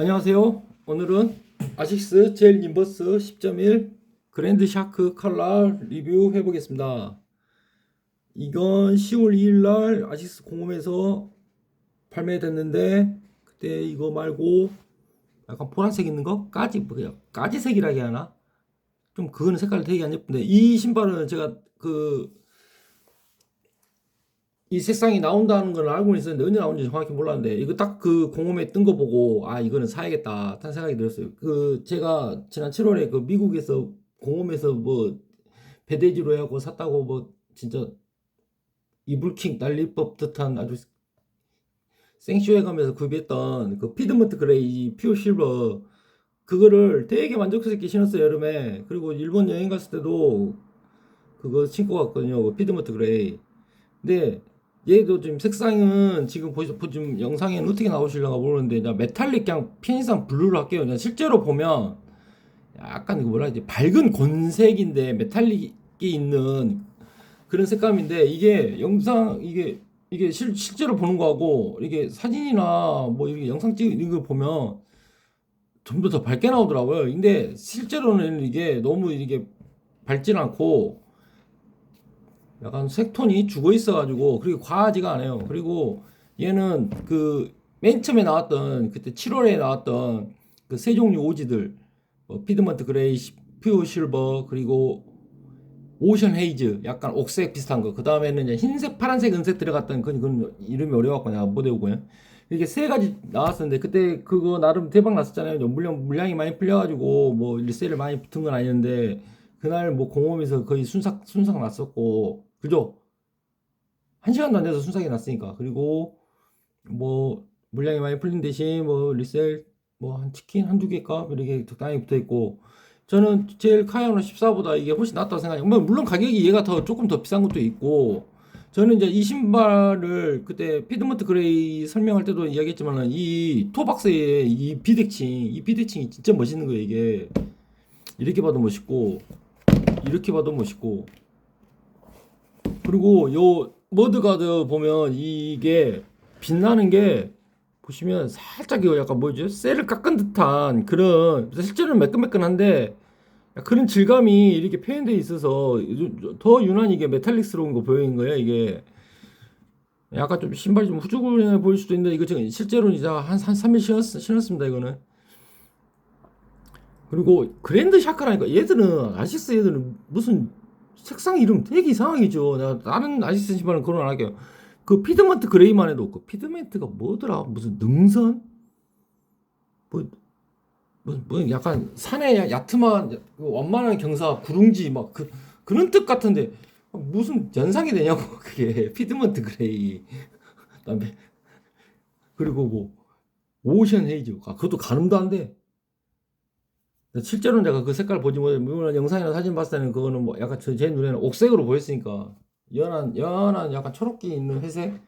안녕하세요. 오늘은 아식스 젤 인버스 10.1 그랜드 샤크 칼라 리뷰 해보겠습니다. 이건 10월 2일 날 아식스 공홈에서 발매됐는데 그때 이거 말고 약간 보라색 있는 거 까지 뭐야 까지색이라 해야 하나? 좀 그거는 색깔이 되게 안 예쁜데 이 신발은 제가 그 이 색상이 나온다는 걸 알고는 있었는데 언제 나온지 정확히 몰랐는데 이거 딱 그 공홈에 뜬 거 보고 아 이거는 사야겠다 하는 생각이 들었어요. 그 제가 지난 7월에 그 미국에서 공홈에서 뭐 배대지로 해갖고 샀다고 뭐 진짜 이불킥 날릴 법듯한 아주 생쇼에 가면서 구입했던 그 피드먼트 그레이 퓨어 실버 그거를 되게 만족스럽게 신었어요 여름에 그리고 일본 여행 갔을 때도 그거 신고 갔거든요 그 피드먼트 그레이 근데 얘도 지금 색상은 지금 보시 지금 영상에는 어떻게 나오실려나 모르는데 그냥 메탈릭 그냥 편의상 블루로 할게요. 그냥 실제로 보면 약간 그 뭐라 해야 지 밝은 곤색인데 메탈릭이 있는 그런 색감인데 이게 영상 이게 이게 실, 실제로 보는 거하고 이게 사진이나 뭐 이렇게 영상 찍는 거 보면 전부 더 밝게 나오더라고요. 근데 실제로는 이게 너무 이게 밝진 않고 약간 색톤이 죽어 있어가지고 그리고 과하지가 않아요. 그리고 얘는 그 맨 처음에 나왔던 그때 7월에 나왔던 그 세 종류 오지들 뭐 피드먼트 그레이, 퓨어 실버 그리고 오션 헤이즈 약간 옥색 비슷한 거. 그 다음에는 이제 흰색, 파란색, 은색 들어갔던 그 그건 이름이 어려워갖고 내가 못 외우고요. 이렇게 세 가지 나왔었는데 그때 그거 나름 대박 났었잖아요. 물량 물량이 많이 풀려가지고 뭐 리셀을 많이 붙은 건 아니었는데 그날 뭐 공홈에서 거의 순삭 순삭 났었고 그죠? 한 시간도 안 돼서 순삭이 났으니까. 그리고 뭐 물량이 많이 풀린 대신 뭐 리셀 뭐 한 치킨 한두 개값 이렇게 적당히 붙어 있고. 저는 제일 카이오노 14보다 이게 훨씬 낫다고 생각해요. 뭐 물론 가격이 얘가 더 조금 더 비싼 것도 있고. 저는 이제 이 신발을 그때 피드먼트 그레이 설명할 때도 이야기했지만은 이 토박스의 이 비대칭 이 비대칭이 진짜 멋있는 거예요 이게. 이렇게 봐도 멋있고 이렇게 봐도 멋있고 그리고 요 머드가드 보면 이게 빛나는 게 보시면 살짝 이거 약간 뭐죠? 셀을 깎은 듯한 그런 실제로는 매끈매끈한데 그런 질감이 이렇게 표현되어 있어서 더 유난히 이게 메탈릭스러운 거 보이는 거예요 이게 약간 좀 신발이 좀 후줄근해 보일 수도 있는데 이거 지금 실제로는 이제 한, 한 3일 신었, 신었습니다 이거는 그리고 그랜드 샤크라니까 얘들은 아시스 얘들은 무슨 색상 이름 되게 이상하게죠. 나 다른 아시스 신발은 그런 안 할게요. 그 피드먼트 그레이만 해도 그 피드먼트가 뭐더라? 무슨 능선? 뭐, 뭐, 뭐 약간 산에 얕으만 그 완만한 경사 구릉지 막 그, 그런 뜻 같은데 무슨 연상이 되냐고 그게 피드먼트 그레이 그다음에 그리고 뭐 오션 헤이즈 아 그것도 가늠도 안 돼. 실제로는 제가 그 색깔 보지 물론 영상이나 사진 봤을 때는 그거는 뭐 약간 제, 제 눈에는 옥색으로 보였으니까 연한 연한 약간 초록기 있는 회색?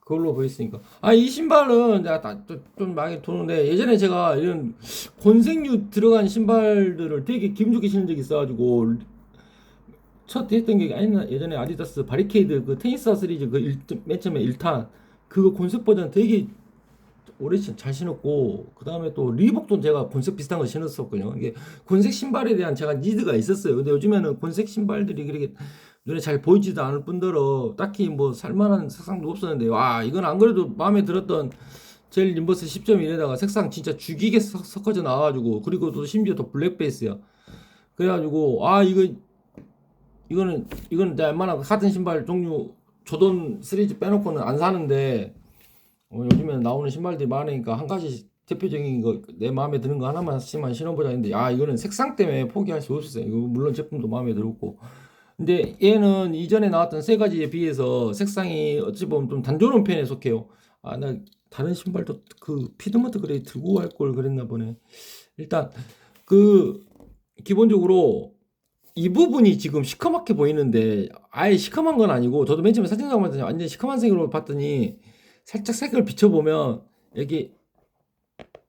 그걸로 보였으니까. 아 이 신발은 내가 좀 많이 도는데 예전에 제가 이런 곤색류 들어간 신발들을 되게 기분 좋게 신은 적이 있어가지고 첫 했던 게 아니나 예전에 아디다스 바리케이드 그 테니스 시리즈 그맨 처음에 1탄 그거 곤색 버전 되게 오래 잘 신었고 그 다음에 또 리복도 제가 곤색 비슷한 거 신었었거든요. 이게 곤색 신발에 대한 제가 니드가 있었어요. 근데 요즘에는 곤색 신발들이 그렇게 눈에 잘 보이지도 않을 뿐더러 딱히 뭐 살만한 색상도 없었는데 와 이건 안 그래도 마음에 들었던 젤 림버스 10.1에다가 색상 진짜 죽이게 섞어져 나와가지고 그리고 또 심지어 또 블랙 베이스야. 그래가지고 아 이거 이거는 이거는 내가 웬만한 같은 신발 종류 조던 시리즈 빼놓고는 안 사는데 어, 요즘에 나오는 신발들이 많으니까 한 가지 대표적인 거 내 마음에 드는 거 하나만 씩만 신어보자 했는데 아 이거는 색상 때문에 포기할 수 없었어요. 이거 물론 제품도 마음에 들었고 근데 얘는 이전에 나왔던 세 가지에 비해서 색상이 어찌 보면 좀 단조로운 편에 속해요. 아 나 다른 신발도 그 피드먼트 그레이 들고 갈 걸 그랬나 보네. 일단 그 기본적으로 이 부분이 지금 시커멓게 보이는데 아예 시커먼 건 아니고 저도 맨 처음에 사진 때 완전 시커먼 색으로 봤더니 살짝 색을 비춰보면 여기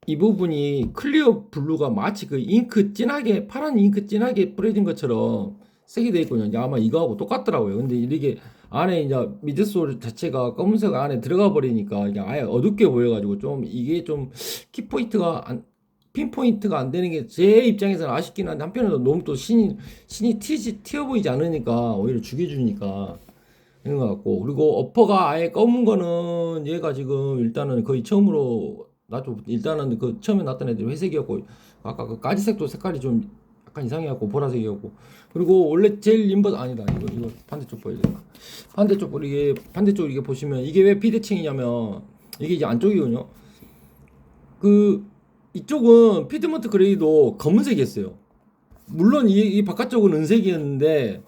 이 부분이 클리어 블루가 마치 그 잉크 진하게 파란 잉크 진하게 뿌려진 것처럼 색이 돼 있거든요. 아마 이거하고 똑같더라고요. 근데 이게 안에 이제 미드솔 자체가 검은색 안에 들어가 버리니까 이게 아예 어둡게 보여가지고 좀 이게 좀 키포인트가 안, 핀포인트가 안 되는 게 제 입장에서는 아쉽긴 한데 한편으로 너무 또 신이 신이 튀지 튀어 보이지 않으니까 오히려 죽여주니까 이런 것 같고. 그리고 어퍼가 아예 검은 거는 얘가 지금 일단은 거의 처음으로 나도 일단은 그 처음에 났던 애들이 회색이었고 아까 그 까지색도 색깔이 좀 약간 이상해갖고 보라색이었고. 그리고 원래 제일 인버 아니다. 이거 이거 반대쪽 보여야 돼 반대쪽 보 이게 반대쪽 이게 보시면 이게 왜 비대칭이냐면 이게 이제 안쪽이거든요. 그 이쪽은 피드먼트 그레이도 검은색이었어요. 물론 이, 이 바깥쪽은 은색이었는데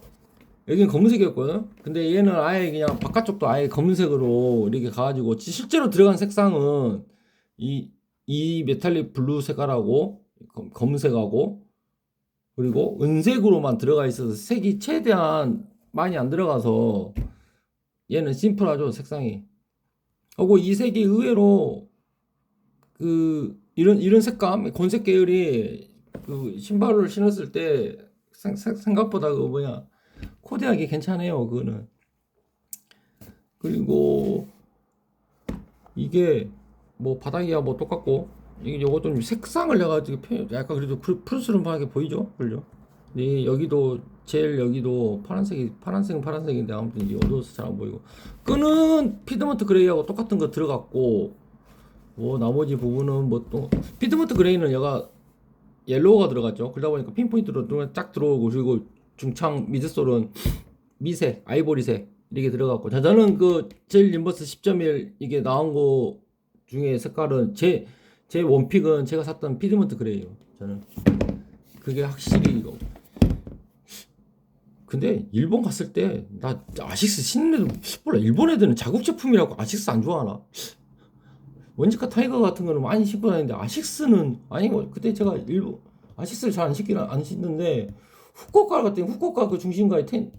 여기는 검은색이었거든. 근데 얘는 아예 그냥 바깥쪽도 아예 검은색으로 이렇게 가가지고 지- 실제로 들어간 색상은 이, 이 메탈릭 블루 색깔하고 검- 검은색하고 그리고 은색으로만 들어가 있어서 색이 최대한 많이 안 들어가서 얘는 심플하죠 색상이. 하고 이 색이 의외로 그 이런 이런 색감 건색 계열이 그 신발을 신었을 때 생각보다 그 뭐냐 코디하기 괜찮아요 그거는. 그리고 이게 뭐 바닥이야 뭐 똑같고. 이게 좀 색상을 표- 약간 그래도 푸- 푸르스름하게 보이죠? 그죠? 이 여기도 제일 여기도 파란색이 파란색은 파란색인데 아무튼 어두워서 잘 안 보이고. 끈은 피드먼트 그레이하고 똑같은 거 들어갔고 뭐 나머지 부분은 뭐 또 피드먼트 그레이는 얘가 옐로우가 들어갔죠. 그러다 보니까 핀포인트로 딱 들어오고 그리고 중창 미드솔은 미색 아이보리색 이렇게 들어갔고. 자, 저는 그 제일 인버스 10.1 이게 나온 거 중에 색깔은 제 제 원픽은 제가 샀던 피드먼트 그레이요 저는. 그게 확실히 이거. 근데 일본 갔을 때 나 아식스 신는 애들 몰라. 일본 애들은 자국 제품이라고 아식스 안 좋아하나? 원지카 타이거 같은 거는 많이 신고 다니는데 아식스는 아니 뭐 그때 제가 일본 아식스를 잘 안 신기는 안 신는데 후쿠오카 같은 후쿠오카 그 중심가에 텐,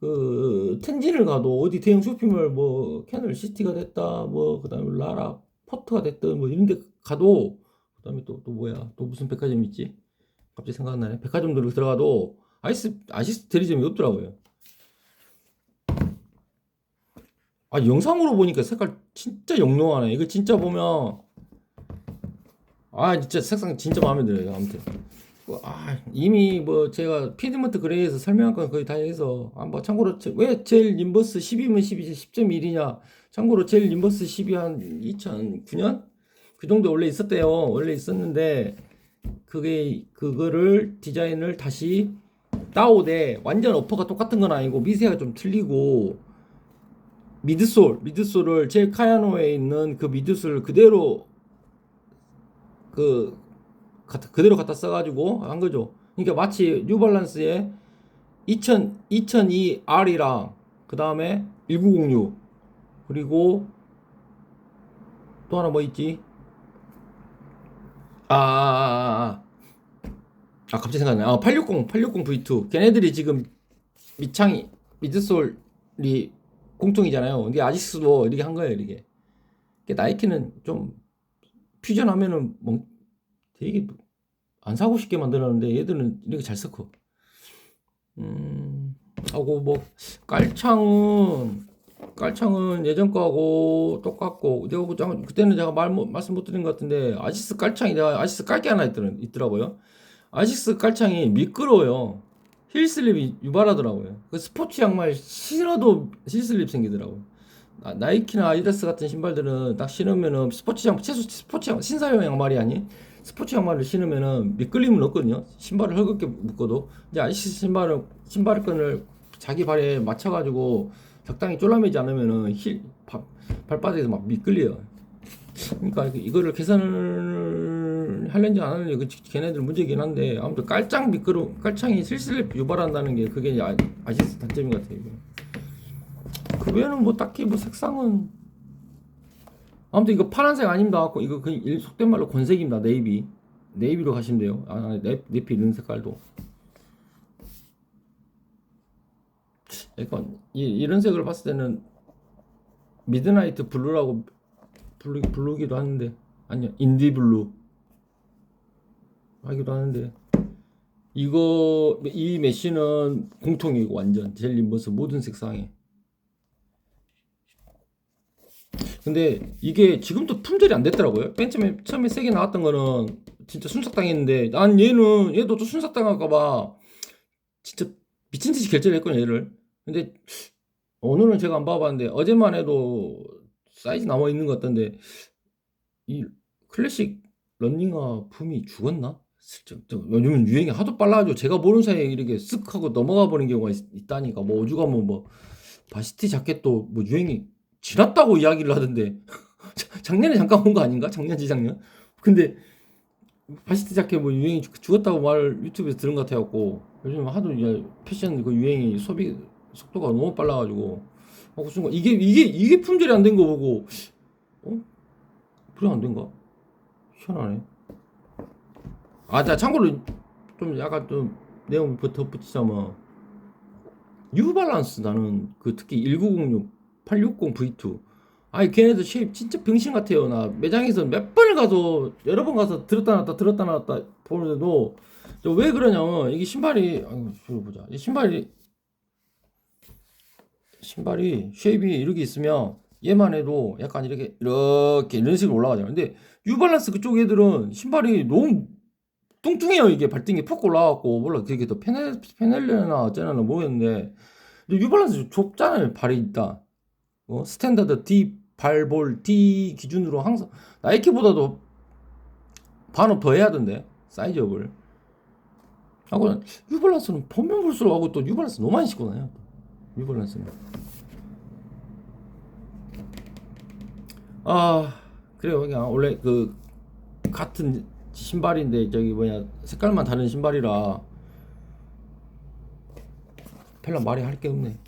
그 텐진을 가도 어디 대형 쇼핑몰 뭐 캐널 시티가 됐다 뭐 그다음에 라라 포트가 됐든 뭐 이런 데 가도 그다음에 또 또 뭐야 또 무슨 백화점 있지? 갑자기 생각나네. 백화점 들 들어가도 아이스 아시스 대리점이 없더라고요. 아 영상으로 보니까 색깔 진짜 영롱하네. 이거 진짜 보면 아 진짜 색상 진짜 마음에 들어요 아무튼. 그, 아, 이미 뭐 제가 피드먼트 그레이에서 설명한 건 거의 다 해서 아, 뭐 참고로 제- 왜 제일 인버스 10이면 10이지 10.1이냐. 참고로 제일 인버스 10이 한 2009년? 그 정도 원래 있었대요. 원래 있었는데 그게 그거를 디자인을 다시 따오되 완전 어퍼가 똑같은 건 아니고 미세가 좀 틀리고 미드솔 미드솔을 제 카야노에 있는 그 미드솔 그대로 그 그대로 갖다 써가지고 한 거죠. 그러니까 마치 뉴발란스의 2000 2002 R이랑 그 다음에 1906 그리고 또 하나 뭐 있지? 아, 아, 아, 아. 아 갑자기 생각나네. 아, 860 860 V2 걔네들이 지금 밑창이 미드솔이 공통이잖아요. 근데 아지스도 이렇게 한 거예요, 이렇게. 나이키는 좀 퓨전하면은 뭐 되게 안 사고 싶게 만들었는데 얘들은 이렇게 잘 섞어. 음, 하고 뭐 깔창은 깔창은 예전 거하고 똑같고 내가 뭐 그때는 제가 말 못- 말씀 못 드린 것 같은데 아시스 깔창이 내가 아시스 깔게 하나 있더라, 있더라고요. 아시스 깔창이 미끄러워요. 힐슬립이 유발하더라고요. 그 스포츠 양말 신어도 힐슬립 생기더라고. 아, 나이키나 아디다스 같은 신발들은 딱 신으면은 스포츠 양 최소 스포츠 양 신사용 양말이 아닌 스포츠 양말을 신으면은 미끌림은 없거든요. 신발을 헐겁게 묶어도 이제 아이스 신발은 신발끈을 자기 발에 맞춰가지고 적당히 쫄라매지 않으면은 힐 바- 발바닥에서 막 미끌려요. 그러니까 이거를 개선을 할는지 안 할는지 그 걔네들 문제긴 한데 아무튼 깔짱 미끄러 깔창이 슬슬 유발한다는 게 그게 아- 아시스 단점인 것 같아요. 그 외에는 뭐 딱히 뭐 색상은 아무튼 이거 파란색 아닙니다 이거 그냥 일- 속된 말로 권색입니다 네이비. 네이비로 가시면 돼요. 아 네, 네피 이런 색깔도. 약간 이, 이런 색을 봤을 때는 미드나이트 블루라고 부르, 부르기도 하는데 아니요 인디 블루 하기도 하는데. 이거 이 메쉬는 공통이고 완전 젤 림버스 모든 색상에. 근데 이게 지금도 품절이 안 됐더라고요. 맨 처음에 처음에 세게 나왔던 거는 진짜 순삭당했는데 난 얘는 얘도 또 순삭당할까봐 진짜 미친 듯이 결제를 했거든요 얘를. 근데 오늘은 제가 안 봐봤는데 어제만 해도 사이즈 남아 있는 것 같던데 이 클래식 런닝화 붐이 죽었나? 슬쩍 저- 요즘은 유행이 하도 빨라가지고 제가 모르는 사이에 이렇게 쓱 하고 넘어가 버린 경우가 있, 다니까뭐 오죽하면 뭐 바시티 자켓도 뭐 유행이 지났다고 이야기를 하던데 자- 작년에 잠깐 온 거 아닌가? 작년 지작년? 근데 바시티 자켓 뭐 유행이 죽- 죽었다고 말 유튜브에서 들은 것 같아갖고 요즘 하도 이제 패션 그 유행이 소비 속도가 너무 빨라가지고 하고 순간 이게 이게 이게 품절이 안 된 거 보고 어? 그래 안 된가? 희한하네. 아, 자 참고로 좀 약간 좀 내용 덧붙이자면 뉴발란스 나는 그 특히 1906, 860 V2 아니 걔네들 쉐입 진짜 병신 같아요. 나 매장에서 몇 번을 가도 여러 번 가서 들었다 놨다 들었다 놨다 보는데도 저왜 그러냐면 이게 신발이 이거 보자. 이 신발이 신발이 쉐입이 이렇게 있으면 얘만 해도 약간 이렇게 이렇게 이런 식으로 올라가잖아요. 근데 뉴발란스 그쪽 애들은 신발이 너무 뚱뚱해요. 이게 발등에 푹 올라가고. 몰라 그게 더 페넬 페넬레나 어쩌나 모르겠는데. 근데 뉴발란스 좁잖아요. 발이 있다 어? 스탠다드 D 발볼 D 기준으로 항상 나이키보다도 반업 더 해야 된대 사이즈업을. 하고 뉴발란스는 보면 볼수록 하고 또 뉴발란스 너무 많이 신고 다녀요. 뉴발란스는. 아 그래요. 그냥 원래 그 같은 신발인데 저기 뭐냐 색깔만 다른 신발이라. 별로 말이 할 게 없네.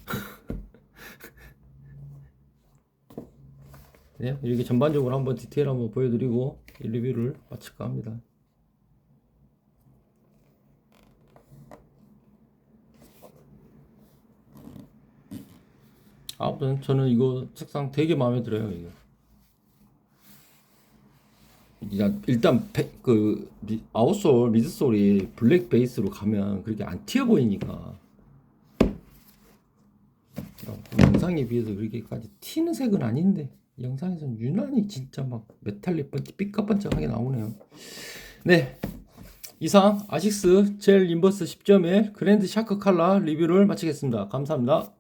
네, 이렇게 전반적으로 한번 디테일 한번 보여드리고 이 리뷰를 마칠까 합니다. 아무튼 저는 이거 색상 되게 마음에 들어요 이거. 야, 일단 베- 그 리- 아웃솔 미드솔이 블랙 베이스로 가면 그렇게 안 튀어 보이니까 어, 영상에 비해서 그렇게까지 튀는 색은 아닌데 영상에서는 유난히 진짜 막 메탈릭 번쩍 삐까번쩍하게 나오네요. 네 이상 아식스 젤 인버스 10.1 그랜드 샤크 칼라 리뷰를 마치겠습니다. 감사합니다.